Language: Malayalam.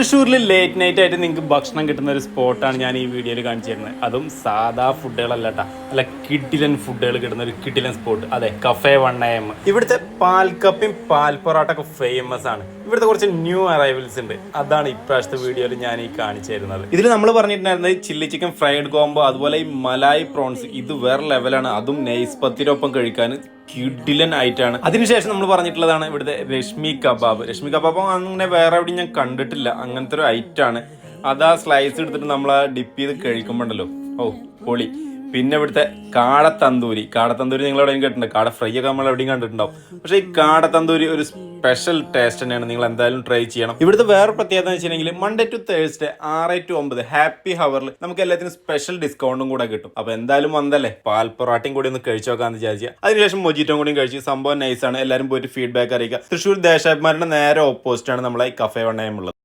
തൃശ്ശൂരിൽ ലേറ്റ് നൈറ്റ് ആയിട്ട് നിങ്ങൾക്ക് ഭക്ഷണം കിട്ടുന്ന ഒരു സ്പോട്ടാണ് ഞാൻ ഈ വീഡിയോയിൽ കാണിച്ചു തരുന്നത് അതും സാധാ ഫുഡുകളല്ല അല്ല കിഡിലൻ ഫുഡുകൾ കിട്ടുന്ന ഒരു കിഡിലൻ സ്പോട്ട് അതെ കഫേ വൺ എം ഇവിടുത്തെ കപ്പിയും പാൽ പൊറോട്ട ഒക്കെ ഫേമസ് ആണ്. ഇവിടുത്തെ കുറച്ച് ന്യൂ അറൈവൽസ് ഉണ്ട്. അതാണ് ഇപ്രാവശ്യത്തെ വീഡിയോയിൽ ഞാൻ ഈ കാണിച്ചു തരുന്നത്. ഇതിൽ നമ്മൾ പറഞ്ഞിട്ടുണ്ടായിരുന്നത് ചില്ലി ചിക്കൻ ഫ്രൈഡ് കോംബോ അതുപോലെ ഈ മലായി പ്രോൺസ് ഇത് വേറെ ലെവലാണ് അതും നെയ്സ് പത്തിരൊപ്പം കഴിക്കാൻ കിഡിലൻ ആയിട്ടാണ് അതിനുശേഷം നമ്മൾ പറഞ്ഞിട്ടുള്ളതാണ് ഇവിടുത്തെ രശ്മി കബാബ്. രശ്മി കബാബ് അങ്ങനെ വേറെ എവിടെയും ഞാൻ കണ്ടിട്ടില്ല. അങ്ങനത്തെ ഒരു ഐറ്റാണ് അതാ സ്ലൈസ് എടുത്തിട്ട് നമ്മൾ ആ ഡിപ്പ് ചെയ്ത് കഴിക്കുമ്പോണ്ടല്ലോ. ഓ പൊളി. പിന്നെ ഇവിടുത്തെ കാടത്തന്തൂരി. കാടത്തന്തൂരി നിങ്ങൾ എവിടെയും കേട്ടിട്ടുണ്ട്. കാട ഫ്രൈ ഒക്കെ നമ്മൾ എവിടെയും കണ്ടിട്ടുണ്ടാവും. പക്ഷേ ഈ കാടത്തന്തൂരി ഒരു സ്പെഷ്യൽ ടേസ്റ്റ് തന്നെയാണ്. നിങ്ങൾ എന്തായാലും ട്രൈ ചെയ്യണം. ഇവിടുത്തെ വേറെ പ്രത്യേകത എന്ന് വെച്ചിട്ടുണ്ടെങ്കിൽ മൺഡേ ടു തേഴ്സ്ഡേ ആറ് ടു ഒമ്പത് ഹാപ്പി ഹവറിൽ നമുക്ക് എല്ലാത്തിനും സ്പെഷ്യൽ ഡിസ്കൗണ്ടും കൂടെ കിട്ടും. അപ്പൊ എന്തായാലും വന്നല്ലേ? പാൽ പൊറാട്ടയും കൂടി ഒന്ന് കഴിച്ചു നോക്കാന്ന് വിചാരിച്ചു. അതിനുശേഷം മൊജിറ്റോ കൂടി കഴിച്ച്. സംഭവം നൈസാണ് എല്ലാവരും പോയിട്ട് ഫീഡ്ബാക്ക് അറിയിക്കുക. തൃശ്ശൂർ ദേശാഭിമാരുടെ നേരെ ഓപ്പോസിറ്റ് ആണ് നമ്മളെ ഈ കഫേ വണ്ണയം ഉള്ളത്.